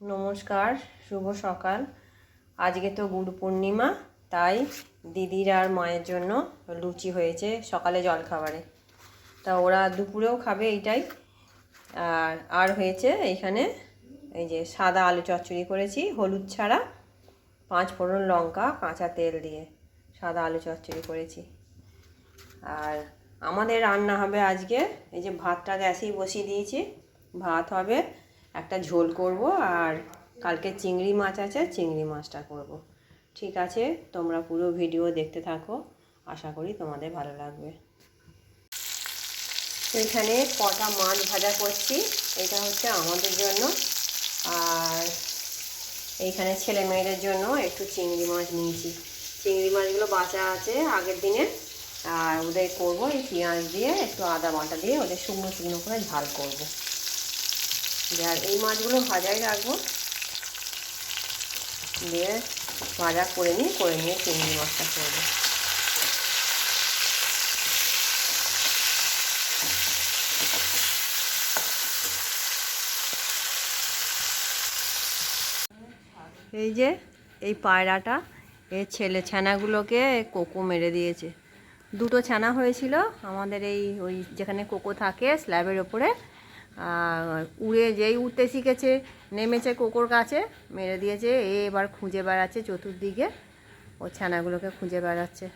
নমস্কার, শুভ সকাল। আজকে তো গুরু পূর্ণিমা, তাই দিদির আর মায়ের জন্য লুচি হয়েছে সকালে জলখাবারে। তা ওরা দুপুরেও খাবে এইটাই। আর আর হয়েছে এইখানে এই যে সাদা আলু চচ্চড়ি করেছি, হলুদ ছাড়া, পাঁচ ফোড়ন লঙ্কা, কাঁচা তেল দিয়ে সাদা আলু চচ্চড়ি করেছি। আর আমাদের রান্না হবে আজকে। এই যে ভাতটা গ্যাসেই বসিয়ে দিয়েছি। ভাত হবে একটা ঝোল করব আর কালকে চিংড়ি মাছ আছে, চিংড়ি মাছটা করব। ঠিক আছে, তোমরা পুরো ভিডিও দেখতে থাকো। আশা করি তোমাদের ভালো লাগবে। এখানে কটা মাছ ভাজা করছি। এটা হচ্ছে আমাদের জন্য। আর এইখানে ছেলে মেয়েদের জন্য একটু চিংড়ি মাছ নিয়েছি। চিংড়ি মাছগুলো বাঁচা আছে আগের দিনে। আর ওদের করব এই পেঁয়াজ দিয়ে, একটু আদা বাটা দিয়ে, ওদের শুকনো শুকনো করে ঝাল করব। আর এই মাছগুলো ভাজাই রাখব। দিয়ে ভাজা করে নিয়ে করে নিয়ে চিংড়ি মাছটা করব। এই যে, এই পায়রাটা এই ছেলে ছানাগুলোকে কোকো মেরে দিয়েছে। দুটো ছানা হয়েছিল, আমাদের এই ওই যেখানে কোকো থাকে, স্ল্যাবের ওপরে। উড়ে যেই উঠতে শিখেছে, নেমেছে কোকোর কাছে, মেরে দিয়েছে, এ এবার খুঁজে বেড়াচ্ছে চতুর্দিকে। ও ছানাগুলোকে খুঁজে বেড়াচ্ছে।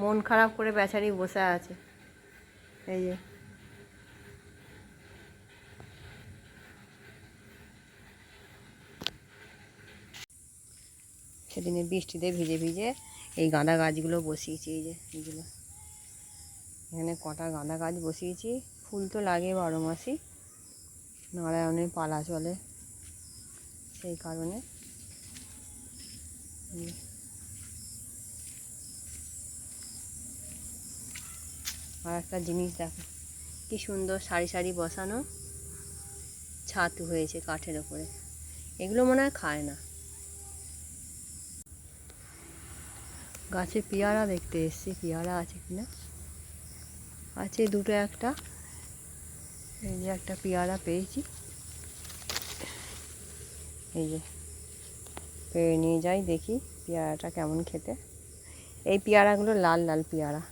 মন খারাপ করে বেচারি বসে আছে। এই যে। সেদিনে বৃষ্টিতে ভিজে ভিজে এই গাঁদা গাছগুলো বসিয়েছি, এই যে এইগুলো এখানে কটা গাঁদা গাছ বসিয়েছি। ফুল তো লাগে বারো মাসই। নারায়ণের পালা চলে সেই কারণে। আর একটা জিনিস দেখো, কি সুন্দর সারি সারি বসানো। ছাতু হয়েছে কাঠের ওপরে। এগুলো মনে হয় খায় না। গাছে পেয়ারা দেখতে এসছি, পেয়ারা আছে কিনা? আছে দুটো একটা। এই যে একটা পেয়ারা পেয়েছি। এই যে, পেয়ে নিয়ে যাই, দেখি পেয়ারাটা কেমন খেতে। এই পেয়ারাগুলো লাল লাল পেয়ারা।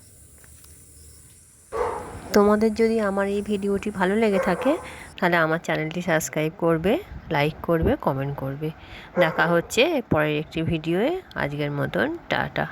তোমাদের যদি আমার এই ভিডিওটি ভালো লেগে থাকে, তাহলে আমার চ্যানেলটি সাবস্ক্রাইব করবে, লাইক করবে, কমেন্ট করবে। দেখা হচ্ছে পরের একটি ভিডিওয়ে। আজকের মতন, টাটা।